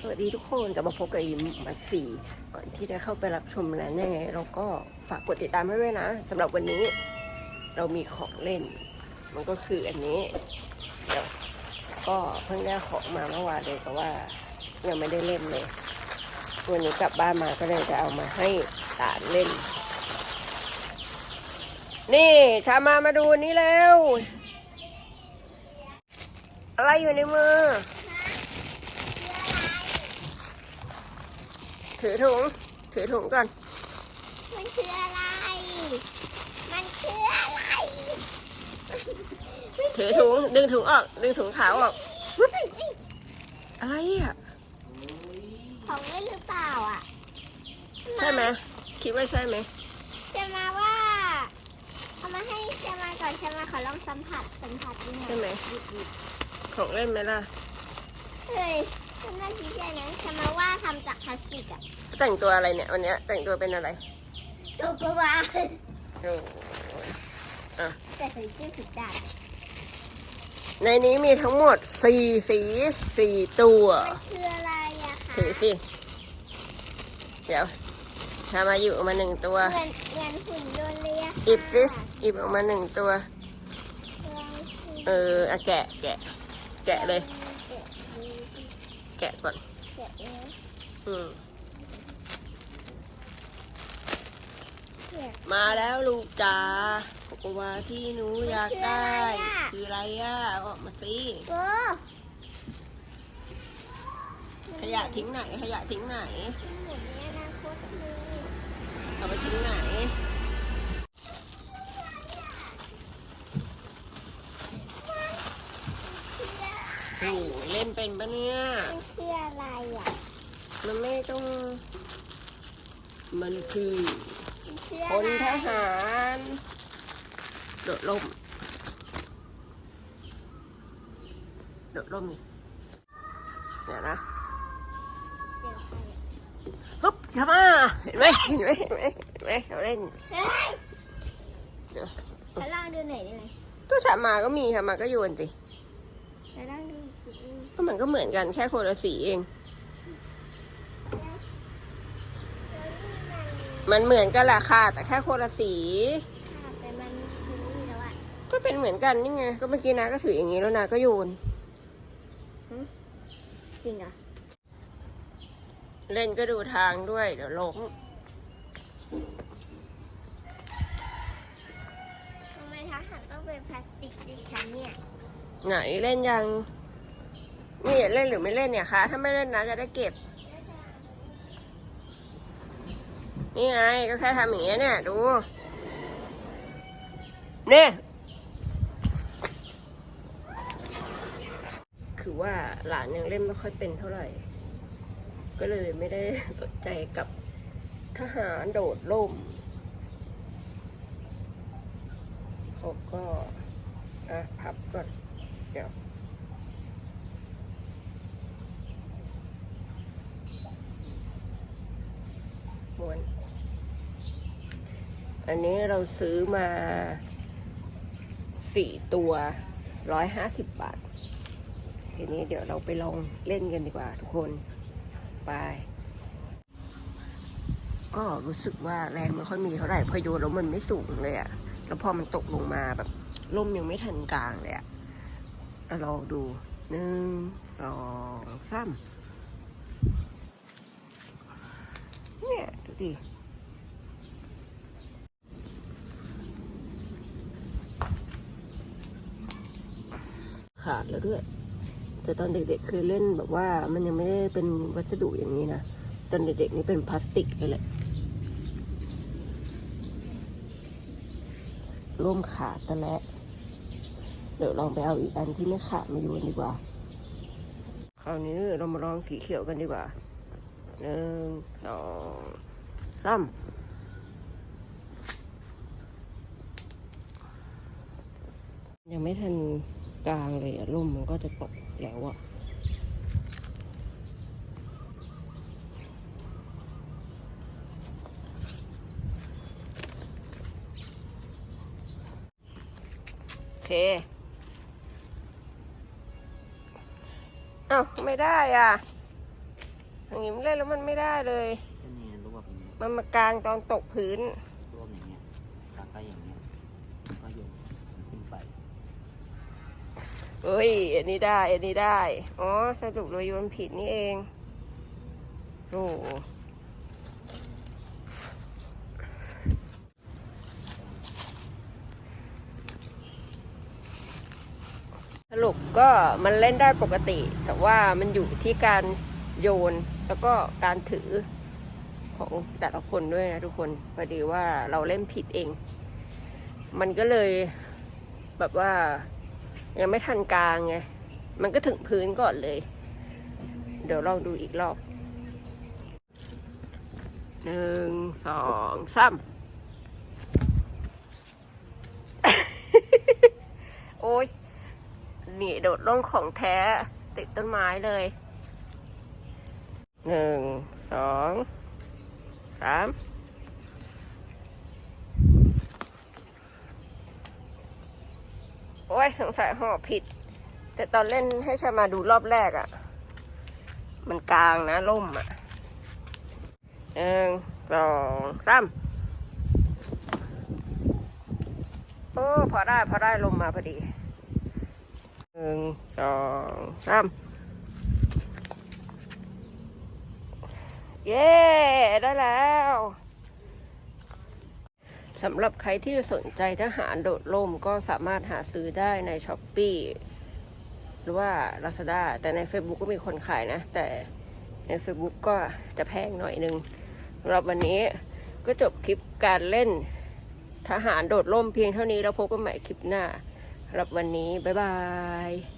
สวัสดีทุกคนกลับมาพบกับอิมมาสี่ก่อนที่จะเข้าไปรับชมนั้นยังไงเราก็ฝากกดติดตามให้ด้วยนะสำหรับวันนี้เรามีของเล่น มันก็คืออันนี้เดี๋ยวก็เพิ่งได้ของมาเมื่อวานเลยแต่ว่ายังไม่ได้เล่นเลยวันนี้กลับบ้านมาก็เลยจะเอามาให้ตานเล่น นี่ชามามาดูอันนี้เร็วอะไรอยู่ในมือ ถือถุง ถือถุงก่อน มันคืออะไร มันคืออะไร ถือถุง ดึงถุงออก ดึงถุงขาวออก อะไรอะ ของเล่นหรือเปล่าอะใช่ไหมคิดว่าใช่ไหมจะมาว่าเอามาให้จะมาก่อนจะมาขอลองสัมผัสสัมผัสดูหน่อยใช่ไหมของเล่นไหมล่ะเฮ้ย ฉันน่าคิดใจนะจะมาว่าทำจากพลาสติกอะแต่งตัวอะไรเนี่ยวันเนี้ยแต่งตัวเป็นอะไรโกโกวาโอ้ยแต่ใส่เสื้อผิดด้านในนี้มีทั้งหมดสี่สีสี่ตัวมันคืออะไรอะคะถือสิ เดี๋ยวชามาหยิบออกมาหนึ่งตัว เหมือนเหมือนหุ่นยนต์เลยอะหยิบสิค่ะหยิบออกมาหนึ่งตัวลองสิเอออะแกะแกะ แกะเลยแกะดูสิ แกะก่อน แกะเลยอืมแกะ มาแล้วลูกจ๋าโกโกวาที่หนูอยากได้คืออะไร อะเอาออกมาสิโอ้ขยะทิ้งไหน ขยะทิ้งไหน มันเหมือนในอนาคตเลยเอาไปทิ้งไหน โอ้เล่นเป็นปะเนี่ย มันคืออะไรอะ มันไม่ต้อง มันคือมันคือพอะไรลทหารโดดร่มโดดร่มนี่เดี๋ยวนะเดี๋ยวไปฮึบชามาเห็นไหมเห็นไหมเห็นไหมเห็นไหมเราเล่น เฮ้ยเดี๋ยว ขอลองดูหน่อยได้ไหมก็ชามาก็มีชามาก็โยนสิขอลองดูสิ ก็มันก็เหมือนกันแค่คนละสีเอง มันเหมือนกันแหละค่ะ แต่แค่คนละสีค่ะแต่มันมีนี่แล้วอะก็เป็นเหมือนกันนี่ไง ก็เมื่อกี้นาก็ถืออย่างนี้แล้วนาก็โยน จริงเหรอเล่นก็ดูทางด้วย เดี๋ยวล้มทำไมทหารต้องเป็นพลาสติกสีคะเนี่ย ไหนเล่นยัง นี่เล่นหรือไม่เล่นเนี่ยคะ ถ้าไม่เล่นนะจะได้เก็บ นี่ไงก็แค่ทำอย่างนี้เนี่ยดู เนี่ยคือว่าหลานยังเล่นไม่ค่อยเป็นเท่าไหร่ ก็เลยไม่ได้สนใจกับทหารโดดร่มเขาก็อะพับก่อนเดี๋ยว วนอันนี้เราซื้อมาสี่ตัวร้อยห้าสิบบาท ทีนี้เดี๋ยวเราไปลองเล่นกันดีกว่าทุกคน ไป ก็รู้สึกว่าแรงไม่ค่อยมีเท่าไหร่พอโยนแล้วมันไม่สูงเลยอะแล้วพอมันตกลงมาแบบล่มยังไม่ทันกลางเลยอะแล้วเราดูหนึ่งสองสาม ดิขาดแล้วด้วย แต่ตอนเด็กๆเคยเล่นแบบว่ามันยังไม่ได้เป็นวัสดุอย่างนี้นะ ตอนเด็กๆนี่เป็นพลาสติกเลยแหละร่มขาดแต่แล้วเดี๋ยวลองไปเอาอีกอันที่ไม่ขาดมาโยนดีกว่า คราวนี้เรามาลองสีเขียวกันดีกว่าหนึ่งสอง สามยังไม่ทันกลางเลยอะร่มมันก็จะตกแล้วอะโอเคเอ้าไม่ได้อะอย่างนี้มันเล่นแล้วมันไม่ได้เลย มันมากลางตอนตกพื้นรวบอย่างเงี้ยแล้วก็อย่างเงี้ยแล้วก็โยนมันขึ้นไปเอ้ย อันนี้ได้ อันนี้ได้ อ๋อ สรุปเราโยนผิดนี่เอง โอ้โหสรุปก็มันเล่นได้ปกติ แต่ว่ามันอยู่ที่การโยนแล้วก็การถือ ของแต่ละคนด้วยนะทุกคนพอดีว่าเราเล่นผิดเอง มันก็เลยแบบว่ายังไม่ทันกลางไง มันก็ถึงพื้นก่อนเลย เดี๋ยวลองดูอีกรอบหนึ่งสองสามโอ้ยหนีโดดล่องของแท้ ติดต้นไม้เลยหนึ่งสอง สามโอ้ยสงสัยห่อผิด แต่ตอนเล่นให้ชามาดูรอบแรกอะ่ะ มันกลางนะล่มอะ่ะหนึ่งสองสามโอ้พอได้พอได้ลมมาพอดีหนึ่งสองสาม เย้ ได้แล้ว สำหรับใครที่สนใจทหารโดดร่มก็สามารถหาซื้อได้ใน s h อ p e e หรือว่า Lazada แต่ใน Facebook ก็มีคนขายนะ แต่ใน Facebook ก็จะแพงหน่อยนึงสำหรับวันนี้ก็จบคลิปการเล่นทหารโดดร่มเพียงเท่านี้แล้วพบกันใหม่คลิปหน้าสำหรับวันนี้ บ๊ายบาย